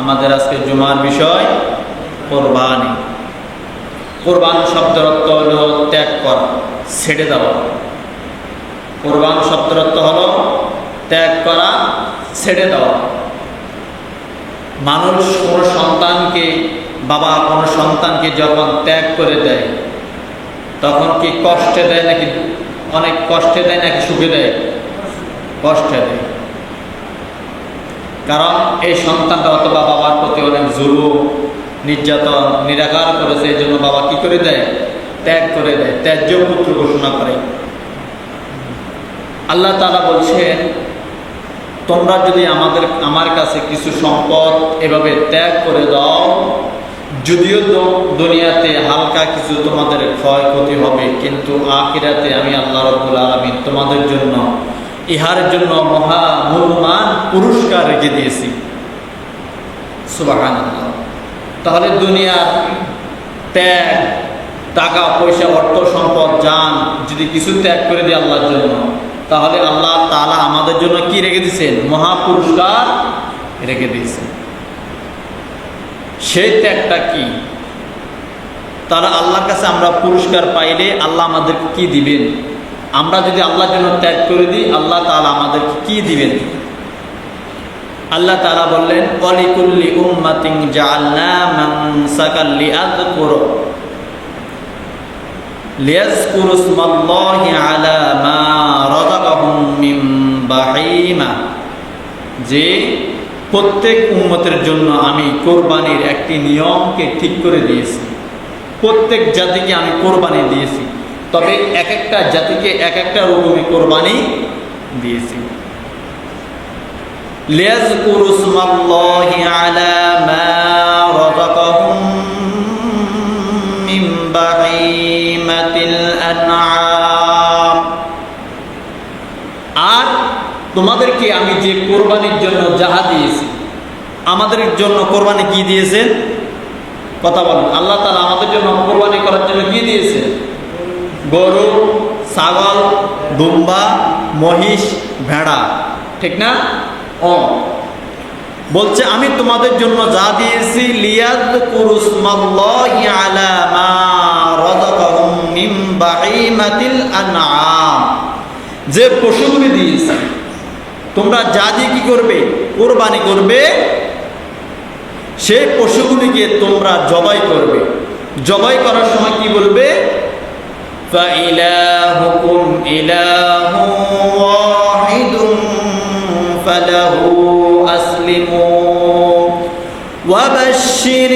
আমাদের আজকে জুমার বিষয় কোরবানি। কোরবান শব্দের অর্থ হল ত্যাগ করা, ছেড়ে দেওয়া। কোরবান শব্দের অর্থ হল ত্যাগ করা, ছেড়ে দেওয়া। মানুষ কোনো সন্তানকে, বাবা কোনো সন্তানকে যখন ত্যাগ করে দেয়, তখন কি কষ্টে দেয় নাকি, অনেক কষ্টে দেয় নাকি সুখে দেয়? কষ্টে দেয়। কারণ এই সন্তানটা অথবা বাবার প্রতি অনেক জুলুম, নির্যাতন, নিরাকার করেছে, এই জন্য বাবা কি করে দেয়? ত্যাগ করে দেয় ত্যায্য পুত্র ঘোষণা করে। আল্লাহ তালা বলছেন, তোমরা যদি আমাদের, আমার কাছে কিছু সম্পদ এভাবে ত্যাগ করে দাও, যদিও তো দুনিয়াতে হালকা কিছু তোমাদের ক্ষয়ক্ষতি হবে, কিন্তু আখিরাতে আমি আল্লাহ রব্বুল আলমিন তোমাদের জন্য ইহার জন্য মহা মূল্যমান পুরস্কার রেখে দিয়েছি। সুবাহান তাহলে দুনিয়ার ত্যাগ, টাকা, পয়সা, অর্থ, সম্পদ যান যদি কিছু ত্যাগ করে দিই আল্লাহর জন্য, তাহলে আল্লাহ তালা আমাদের জন্য কি রেখে দিয়েছেন? মহা পুরস্কার রেখে দিয়েছেন। সেই ত্যাগটা কি? তারা আল্লাহর কাছে আমরা পুরস্কার পাইলে আল্লাহ আমাদেরকে কি দিবেন? আমরা যদি আল্লাহর জন্য ত্যাগ করে দিই, আল্লাহ তালা আমাদেরকে কি দিবেন? আল্লাহ তালা বললেন, অলিকুল্লি উম্মাতিং আলা মা বাহিমা। যে প্রত্যেক উম্মতের জন্য আমি কোরবানির একটি নিয়মকে ঠিক করে দিয়েছি। প্রত্যেক জাতিকে আমি কোরবানি দিয়েছি। তবে এক একটা জাতিকে এক একটা রকমই কোরবানি দিয়েছি। আর তোমাদেরকে আমি যে কোরবানির জন্য যাহা দিয়েছি, আমাদের জন্য কোরবানি কি দিয়েছেন? কথা বলেন। আল্লাহ তালা আমাদের জন্য কোরবানি করার জন্য কি দিয়েছেন? গরু, ছাগল, দুম্বা, মহিষ, ভেড়া, ঠিক না? অ। বলছে, আমি তোমাদের জন্য যা দিয়েছি লিয়াদ আলা মা যে পশুগুলি দিয়েছি, তোমরা যা দিয়ে কি করবে? কোরবানি করবে। সেই পশুগুলিকে তোমরা জবাই করবে। জবাই করার সময় কি বলবে? فإلهكم إله واحد فله أسلموا وبشر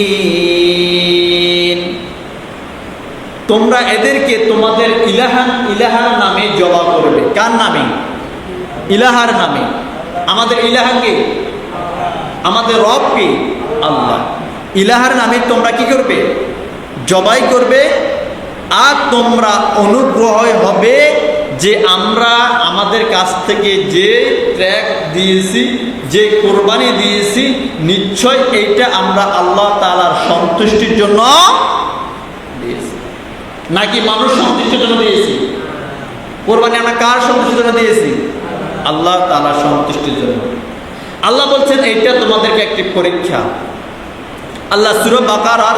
المخبتين তোমরা এদেরকে তোমাদের ইলাহান ইলাহার নামে জবা করবে কার নামে ইলাহার নামে আমাদের ইলাহাকে আমাদের রবকে আল্লাহ ইলাহার নামে তোমরা কি করবে জবাই করবে, আর তোমরা অনুগ্রহ হবে যে আমরা আমাদের কাছ থেকে যে ট্র্যাক দিয়েছি, যে কোরবানি দিয়েছি, নিশ্চয় এইটা আমরা আল্লাহ তালার সন্তুষ্টির জন্য দিয়েছি। নাকি মানুষ সন্তুষ্টির জন্য দিয়েছি? কোরবানি আমরা কার সন্তুষ্টির জন্য দিয়েছি? আল্লাহ তালার সন্তুষ্টির জন্য। আল্লাহ বলছেন, এইটা তোমাদেরকে একটি পরীক্ষা। আল্লাহ সুরব বাকার আর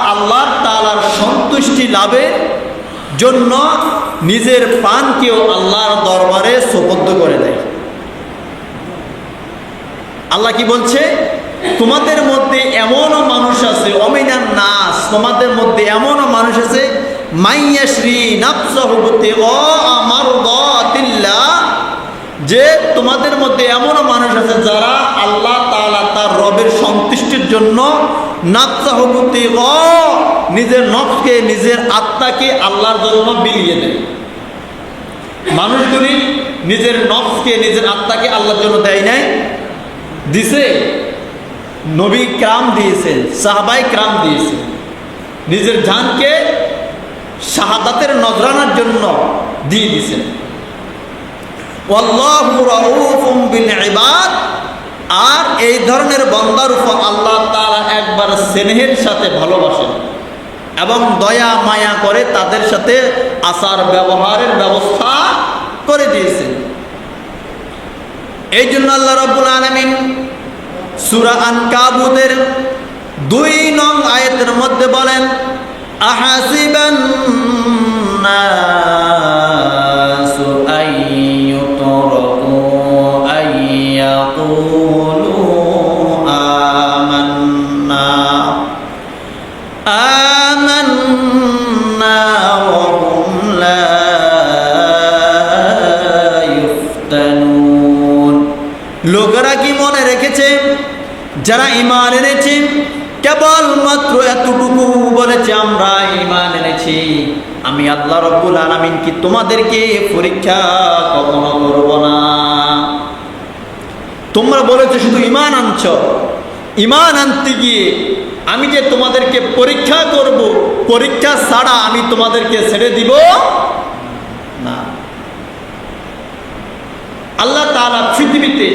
সন্তুষ্টি লাভের জন্য নিজের প্রাণকেও আল্লাহর দরবারে সোপদ্দ করে দেয়। আল্লাহ কি বলছে? তোমাদের মধ্যে এমনও মানুষ আছে অমিনার নাস, তোমাদের মধ্যে এমনও মানুষ আছে, মাইয়াশ্রী নাফসাহুবতে অ আমার যে তোমাদের মধ্যে এমনও মানুষ আছে যারা আল্লাহ রবের সন্তুষ্টির জন্য নাফসাহুবতে অ নিজের নফকে নিজের আত্মাকে আল্লাহর জন্য বিলিয়ে দেয়। মানুষগুলি নিজের নফসকে, নিজের আত্মাকে আল্লাহর জন্য দেয় নাই, দিছে, নবী ক্রাম দিয়েছেন, সাহাবাই ক্রাম দিয়েছেন, নিজের জানকে শাহাদাতের নজরানার জন্য দিয়ে দিয়েছেন আর এই ধরনের বন্দার উপর আল্লাহ তাআলা একবার স্নেহের সাথে ভালোবাসেন এবং দয়া, মায়া করে তাদের সাথে আচার ব্যবহারের ব্যবস্থা করে দিয়েছেন এই জন্য আল্লাহ রব্বুল আলমিন সুরা আন কাবুদের দুই নং আয়াতের মধ্যে বলেন আহাসিবান লোকেরা কি মনে রেখেছে? যারা ইমান এনেছে কেবলমাত্র এতটুকু বলেছে, আমরা ইমান এনেছি। আমি আল্লাহ রব্বুল আলামিন কি তোমাদেরকে পরীক্ষা কখনো করব না? তোমরা বলেছ, শুধু ইমান আনছ। ইমান আনতে গিয়ে আমি যে তোমাদেরকে পরীক্ষা করব, পরীক্ষা ছাড়া আমি তোমাদেরকে ছেড়ে দিব না। আল্লাহ তারা পৃথিবীতে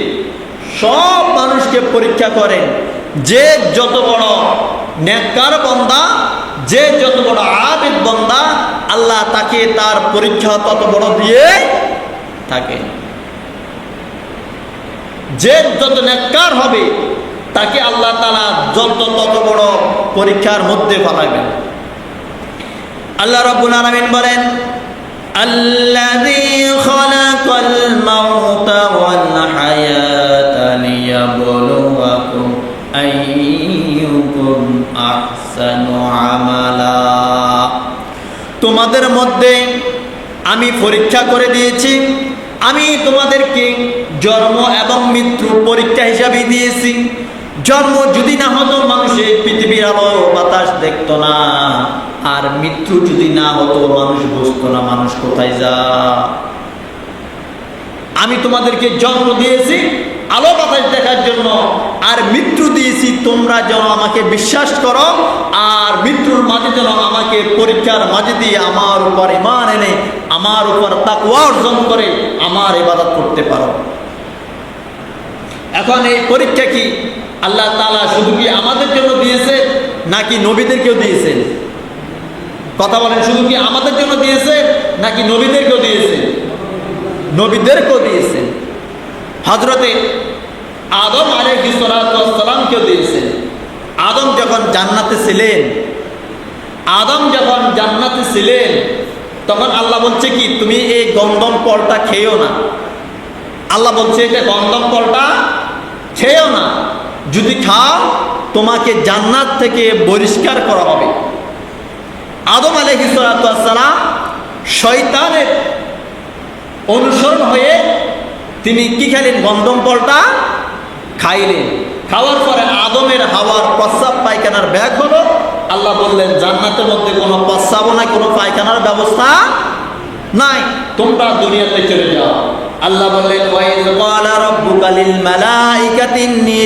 সব মানুষকে পরীক্ষা করেন যে যত বড় নেককার বন্দা, যে যত বড় আবেদ বন্দা, আল্লাহ তাকে তার পরীক্ষা তত বড় দিয়ে থাকে। যে যত নেককার হবে, তাকে আল্লাহ তালা যত তত বড় পরীক্ষার মধ্যে ফেলাবেন আল্লাহ রব্বুল আলামিন বলেন الذي خلق الموت والحياة ليبلوكم أيكم أحسن عملا তোমাদের মধ্যে আমি পরীক্ষা করে দিয়েছি আমি তোমাদেরকে জন্ম এবং মৃত্যু পরীক্ষা হিসাবে দিয়েছি জন্ম যদি না হতো মানুষের পৃথিবীর আলো বাতাস দেখতো না আর মৃত্যু যদি না হতো, মানুষ বুঝতো না মানুষ কোথায় যা আমি তোমাদেরকে জন্ম দিয়েছি আলো বাতাস দেখার জন্য, আর মৃত্যু দিয়েছি তোমরা যেন আমাকে বিশ্বাস করো, আর মৃত্যুর মাঝে যেন আমাকে পরীক্ষার মাঝে দিয়ে আমার উপর ইমান এনে, আমার উপর তাকুয়া অর্জন করে আমার ইবাদত করতে পারো। এখন এই পরীক্ষা কি? আল্লাহ তালা শুধু কি আমাদের জন্য দিয়েছে, নাকি নবীদেরকেও দিয়েছেন? কথা বলেন, শুধু কি আমাদের জন্য দিয়েছে, নাকি নবীদেরকেও দিয়েছে? নবীদেরকেও দিয়েছে। হজরতে আদম আলহিসালামকেও দিয়েছেন আদম যখন জান্নাতে ছিলেন, আদম যখন জান্নাতে ছিলেন, তখন আল্লাহ বলছে কি, তুমি এই গন্ধম ফলটা খেয়েও না। আল্লাহ বলছে যে গন্ধম ফলটা খেয়েও না। যদি খাও, তোমাকে জান্নাত থেকে বহিষ্কার করা হবে। আদম আলহিসালাম শয়তানের অনুসরণ হয়ে তিনি কি খেলেন? গন্ধম ফলটা খাইলেন। খাওয়ার পরে আদমের হাওয়ার প্রস্রাব পায়খানার ব্যাগ হলো। আল্লাহ বললেন, জান্নাতের মধ্যে কোনো প্রস্রাবও নাই, কোনো পায়খানার ব্যবস্থা নাই। তোমরা দুনিয়াতে চলে যাও। আল্লাহ বললেন ওয়াইজ ক্বালা রাব্বুকা লিল মালাইকাতি ইন্নী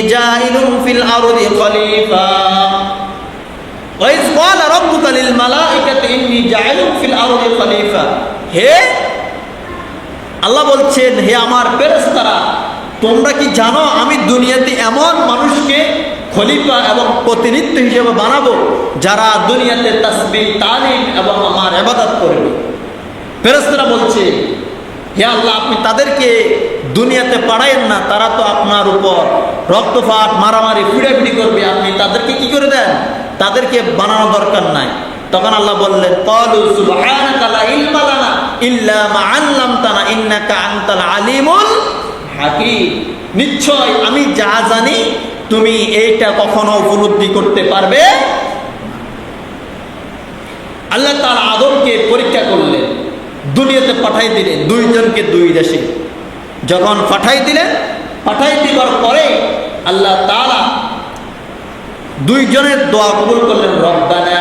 ফিল আরদি খলিফা। ওয়াইজ ক্বালা রাব্বুকা লিল মালাইকাতি ইন্নী জাইলুন ফিল আরদি খলিফা। হে আল্লাহ বলছেন, হে আমার ফেরেশতারা, তোমরা কি জানো আমি দুনিয়াতে এমন মানুষকে খলিফা এবং প্রতিনিধিত্ব হিসেবে বানাবো যারা দুনিয়াতে তাসবিহ, তালিম এবং আমার ইবাদত করবে? ফেরেশতারা বলছে, হে আল্লাহ, আপনি তাদেরকে দুনিয়াতে পাঠাইন না, তারা তো আপনার উপর রক্তপাত, মারামারি পিড়াপিড়ি করবে, আপনি তাদেরকে কি করে দেন? তাদেরকে বানানো দরকার নাই। তখন আল্লাহ বললেন ইল্লা নিশ্চয় আমি যা জানি, তুমি এইটা কখনো উপলব্ধি করতে পারবে আল্লাহ তার আদমকে পরীক্ষা করলেন, দুনিয়াতে পাঠাই দিলেন, দুইজনকে দুই দেশে। যখন পাঠাই দিলেন, পাঠাই দিবার পরে আল্লাহ তারা দুইজনের দোয়া কবুল করলেন, রব্বানা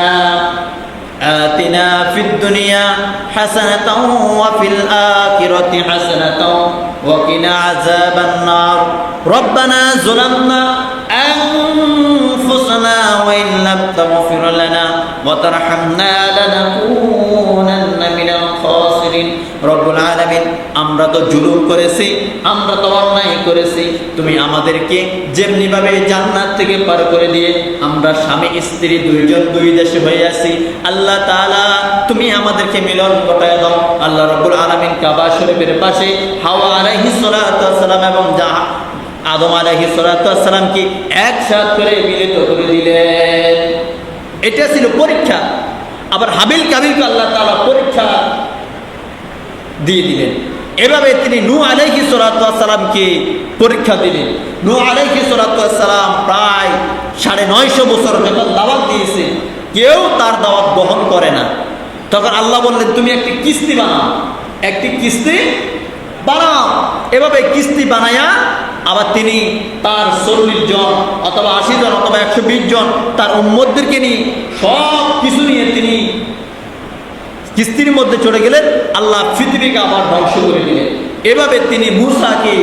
আতিনা ফিদ দুনিয়া হাসানাতাও ওয়া ফিল আখিরাতি হাসানাতাও ওয়া কিনা আযাবান নার। রব্বানা যুলামনা আনফুসানা ওয়া ইন লাম তাগফির লানা ওয়া তারহামনা লানাকুনান্না মিনাল খাসিরিন। রব্বুল আলমিন, আমরা তো জুলুম করেছি, আমরা তো অন্যায় করেছি। তুমি আমাদেরকে যেমনিভাবে জান্নাত থেকে পার করে দিয়ে আমরা স্বামী, স্ত্রী, দুইজন, দুই দেশে হয়ে আছি। আল্লাহ তালা তুমি আমাদেরকে মিলন ঘটায় দাও। আল্লাহ রব্বুল আলমিন কাবা শরীফের পাশে হাওয়া আলাইহি সালাম এবং জাহা আদম আলহি সালাতামকে একসাথ করে মিলিত করে দিলেন। এটা ছিল পরীক্ষা। আবার হাবিল কাবিলকে আল্লাহ তালা পরীক্ষা দিয়ে দিলেন। এভাবে তিনি নু আলাইহি সালাতামকে পরীক্ষা দিলেন। নু আলাইহি সালাতাম প্রায় সাড়ে নয়শো বছর যখন দাওয়াত দিয়েছে। কেউ তার দাওয়াত বহন করে না। তখন আল্লাহ বললেন, তুমি একটি কিস্তি বানাও। একটি কিস্তি বানাও। এভাবে কিস্তি বানায়া আবার তিনি তার চল্লিশ জন অথবা আশি জন অথবা একশো বিশ জন তার উম্মদদেরকে নিয়ে সব কিছু নিয়ে তিনি কিস্তির মধ্যে চলে গেলেন। আল্লাহ পৃথিবীকে আবার ধ্বংস করে দিলেন। এভাবে তিনি মুসাকে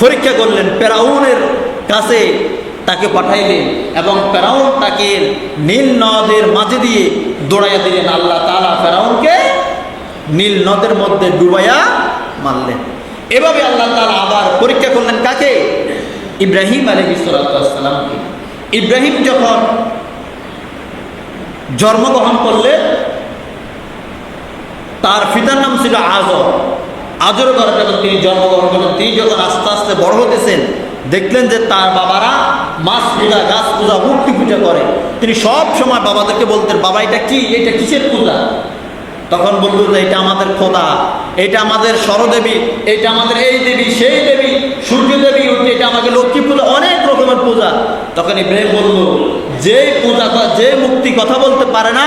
পরীক্ষা করলেন পেরাউনের কাছে তাকে পাঠাইলেন এবং ফেরাউন তাকে নীল নদের মাঝে দিয়ে দৌড়াইয়া দিলেন। আল্লাহ তালা ফেরাউনকে নীল নদের মধ্যে ডুবাইয়া মারলেন। এভাবে আল্লাহ তালা আবার পরীক্ষা করলেন কাকে? ইব্রাহিম আলী সালামকে ইব্রাহিম যখন জন্মগ্রহণ করলেন তার পিতার নাম ছিল আজর। আজর ঘরে যখন তিনি জন্মগ্রহণ করলেন, তিনি যখন আস্তে আস্তে বড় হতেছেন, দেখলেন যে তার বাবারা মাছ পূজা গাছ পূজা, মূর্তি পূজা করে। তিনি সব সময় বাবাদেরকে বলতেন, বাবা, এটা কি? এটা কিসের পূজা? তখন বলল যে এটা আমাদের খোদা, এটা আমাদের সরদেবী এটা আমাদের এই দেবী, সেই দেবী সূর্য দেবী এটা আমাকে লক্ষ্মী পূজা, অনেক রকমের পূজা। তখন ইব্রাহিম বলল যে পূজা যে মুক্তি কথা বলতে পারে না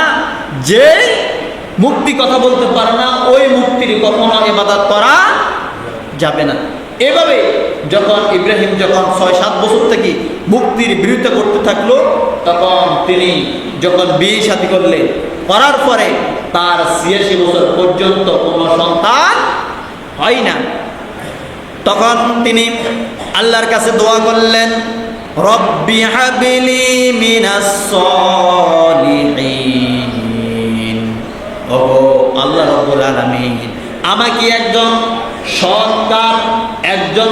যে মুক্তি কথা বলতে পারে না, ওই মুক্তির কখনো ইবাদত করা যাবে না। এভাবে যখন ইব্রাহিম যখন ছয়, সাত বছর থেকে মুক্তির বিরোধিতা করতে থাকল, তখন তিনি যখন বিয়ে সাথী করলেন, করার পরে তার ছিয়াশি বছর পর্যন্ত কোনো সন্তান হয় না। তখন তিনি আল্লাহর কাছে দোয়া করলেন, রব্বি হাবিলি মিনাস সলিহিন। ও আল্লাহ রব্বুল আলমিন আমাকে একজন সৎকার একজন